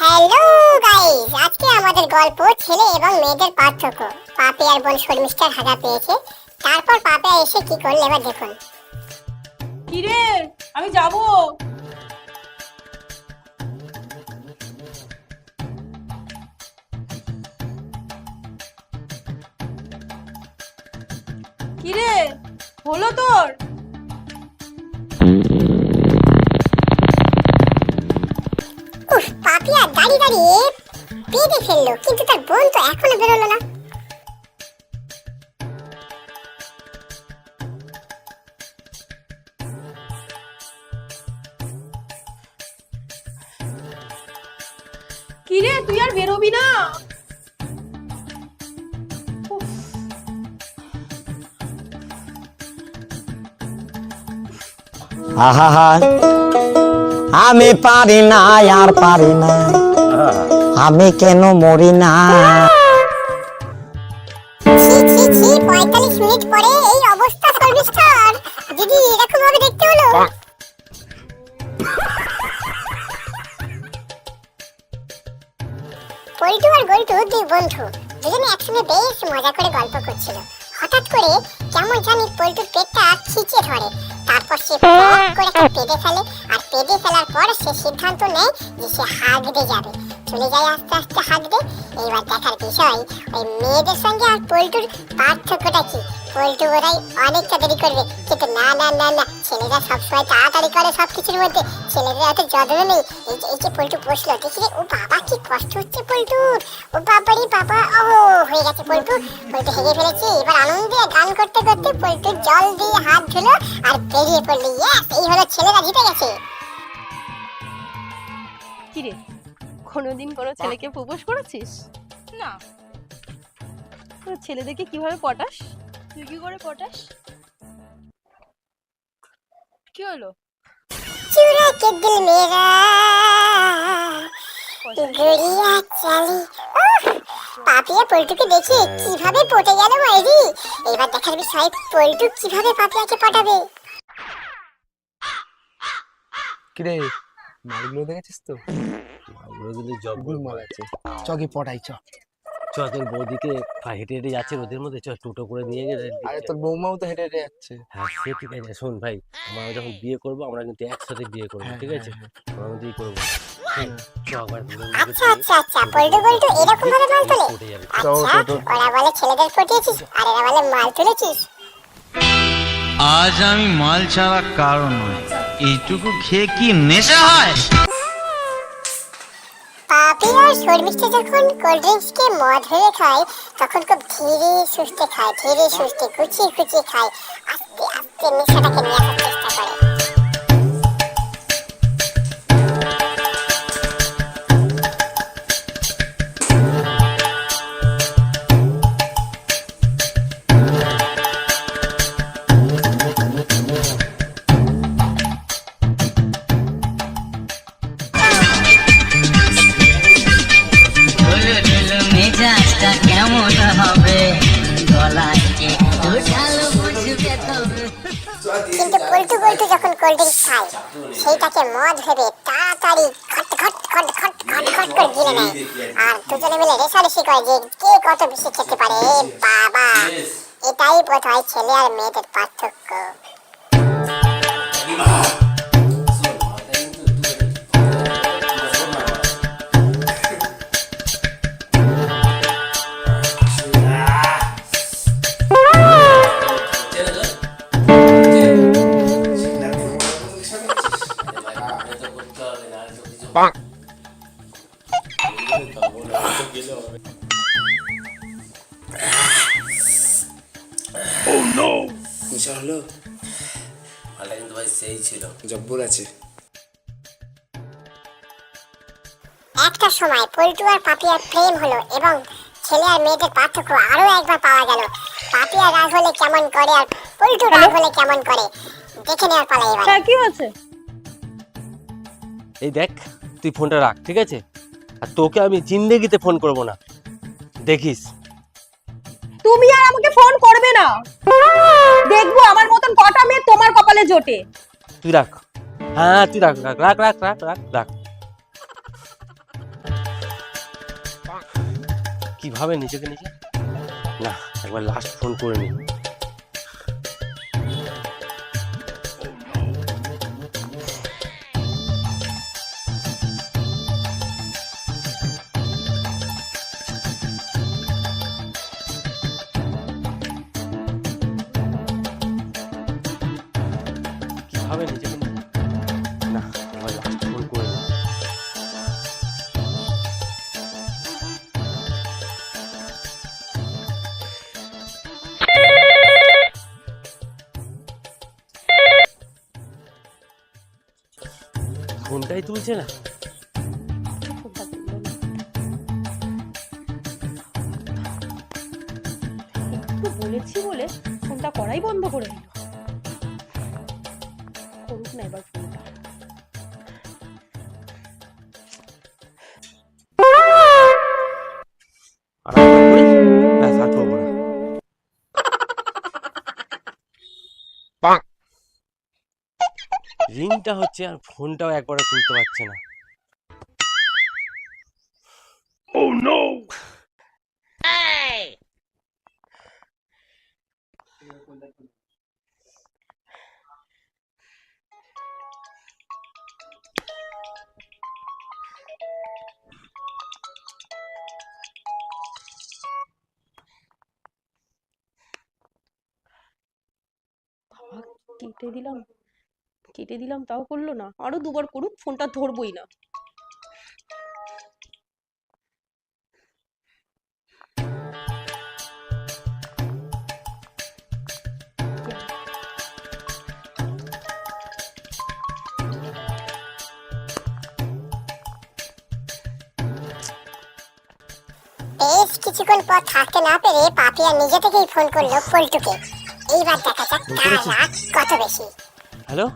Hello guys আজকে আমাদের গল্প ছেলে এবং মেয়েদের পার্থক্য। পাপে আর বোন শর্মিষ্ঠার হাগা পেয়েছে। তারপর পাপে এসে কি করলে এবার দেখুন। কিরে, আমি যাব। কিরে, হলো তোর? পাপিয়া দাঁড়িয়ে দাঁড়িয়ে পেঁদে ফেলল কিন্তু তার বোন তো এখনও বেরোলো না। কিরে তুই আর বেরোবি না? আহা আমি পারি না, আর পারি না। আমি কেন মরি না? পল্টু আর দুই বন্ধু, দুজনে একসঙ্গে বেশ মজা করে গল্প করছিল। হঠাৎ করে কেমন জানি পল্টুর পেটটা খিচে ধরে। তারপর সে ফট করে পেদে ফেলে। আর পেদে ফেলার পর সে সিদ্ধান্ত নেয় যে সে হাগতে যাবে। চলে যায় আস্তে আস্তে হাগতে এইবার দেখার বিষয়, ওই মেয়েদের সঙ্গে আর পল্টুর পার্থক্যটা কি? পল্টু বোধহয় অনেকটা দেরি করবে, কিন্তু না না না না, ছেলেরা সবসময় তাড়াতাড়ি করে সব কিছুর মধ্যে। ছেলেদের এত যত্ন নেই। এই যে এই যে পল্টু বসল, দেখি ও বাবা কি কষ্ট হচ্ছে পল্টুর। ও বাবারি বাবা, ও হয়ে গেছে পল্টু। পল্টু হেগে ফেলেছে, এবার আনন্দে গান করতে করতে পল্টু জল দিয়ে হাত ধুলো আর বেরিয়ে পড়ল। ইয়েস এই হলো ছেলেরা জিতে গেছে। কিরে কোনোদিন কোনো ছেলেকে প্রপোজ করেছিস? না। তোর ছেলেদেরকে কীভাবে পটাস? তুই কি করে পটাস? কি হলো? চুরা কে দিল মেরা গড়িয়া চালি। পাপিয়া পল্টুকে দেখে কীভাবে পটে গেল মাইরি এবার দেখার বিষয় পল্টু কীভাবে পাপিয়াকে পটাবে? কিরে মালগুলো দেখেছিস তো? ওগুলো কিন্তু জবগুল মাল আছে। চকে পটাই চ। চ তোর বৌদিকে হেঁটে হেঁটে যাচ্ছে রোদের মধ্যে চ টোটো করে নিয়ে গেলে আরে তোর বৌমাও তো হেঁটে হেঁটে যাচ্ছে। হ্যাঁ সে ঠিক আছে শোন ভাই আমরা যখন বিয়ে করব আমরা কিন্তু একসাথে বিয়ে করব হ্যাঁ, ঠিক আছে? হ্যাঁ, আমরা মধ্যেই করব। হ্যাঁ, চ আবার ঘুরে ঘুরে আচ্ছা আচ্ছা আচ্ছা পল্টু পল্টু এরকম ভাবে মাল তোলে? উঠে যাবে। চল, আচ্ছা চল, চল। ওরা বলে ছেলেদের পটিয়েছিস আর এরা বলে মাল তুলেছিস। আজ আমি মাল ছাড়া কারণ নয় এইটুকু খেয়ে কি নেশা হয়? পাপি আর যখন কোল্ড ড্রিঙ্কসকে মদ খায়, তখন খুব ধীরে সুস্থে খায়, ধীরে সুস্থে খায়। আস্তে আস্তে নেশাটাকে নিয়ে আসার চেষ্টা করে। কোল্ড ড্রিঙ্কস খায় সেইটাকে মদ ভেবে তাড়াতাড়ি খট খট খট খট খট খট করে গিলে নেয়। আর দুজনে মিলে রেশারেশি করে যে কে কত বেশি খেতে পারে বাবা। এটাই বোধ হয় ছেলে আর মেয়েদের পার্থক্য। কিন্তু ভাই সেই ছিল। জব্বর আছে। একটা সময় পল্টু আর পাপিয়ার প্রেম হলো এবং ছেলে আর মেয়েদের পার্থক্য আরও একবার পাওয়া গেল। পাপিয়া রাগ হলে কেমন করে আর পল্টু রাগ হলে কেমন করে? দেখে নেওয়ার পালা এবার। হ্যাঁ কি হচ্ছে এই দেখ তুই ফোনটা রাখ ঠিক আছে? আর তোকে আমি জিন্দেগিতে ফোন করব না। দেখিস। তুমি আর আমাকে ফোন করবে না। দেখব আমার এখন কটা মেয়ে তোমার কপালে জোটে? তুই রাখ। হ্যাঁ তুই রাখ রাখ রাখ রাখ রাখ রাখ রাখ। কীভাবে নিজেকে নিজে না, একবার লাস্ট ফোন করে নিই কীভাবে নিজে না একবার লাস্ট ফোন করে নি ফোনটাই তুলছে না। বলেছি বলে ফোনটা করাই বন্ধ করে দিল। না এবার না। রিংটা হচ্ছে আর ফোনটাও একবারে তুলতে পারছে না। বাবা, কেটে দিলাম কেটে দিলাম, তাও করল না। আরও দুবার করুক, ফোনটা ধরবই না। কিছুক্ষণ পর থাকতে না পেরে পাপিয়া নিজে থেকেই ফোন করল পল্টুকে। এইবার দেখা কত বেশি? হ্যালো?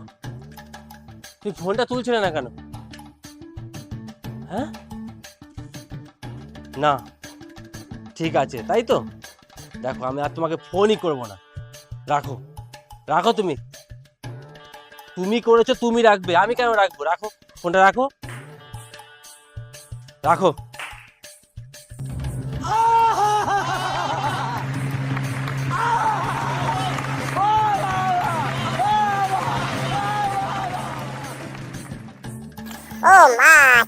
তুই ফোনটা তুলছিলে না কেন? হ্যাঁ? না। ঠিক আছে তাই তো? দেখো আমি আর তোমাকে ফোনই করব না। রাখো। রাখো তুমি। তুমি করেছ তুমি রাখবে। আমি কেন রাখব? রাখো। ফোনটা রাখো। রাখো।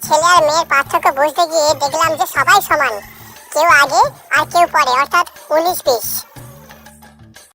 ছেলে আর মেয়ের পার্থক্য বুঝতে গিয়ে দেখলাম যে সবাই সমান। কেউ আগে আর কেউ পরে, অর্থাৎ উনিশ বিশ।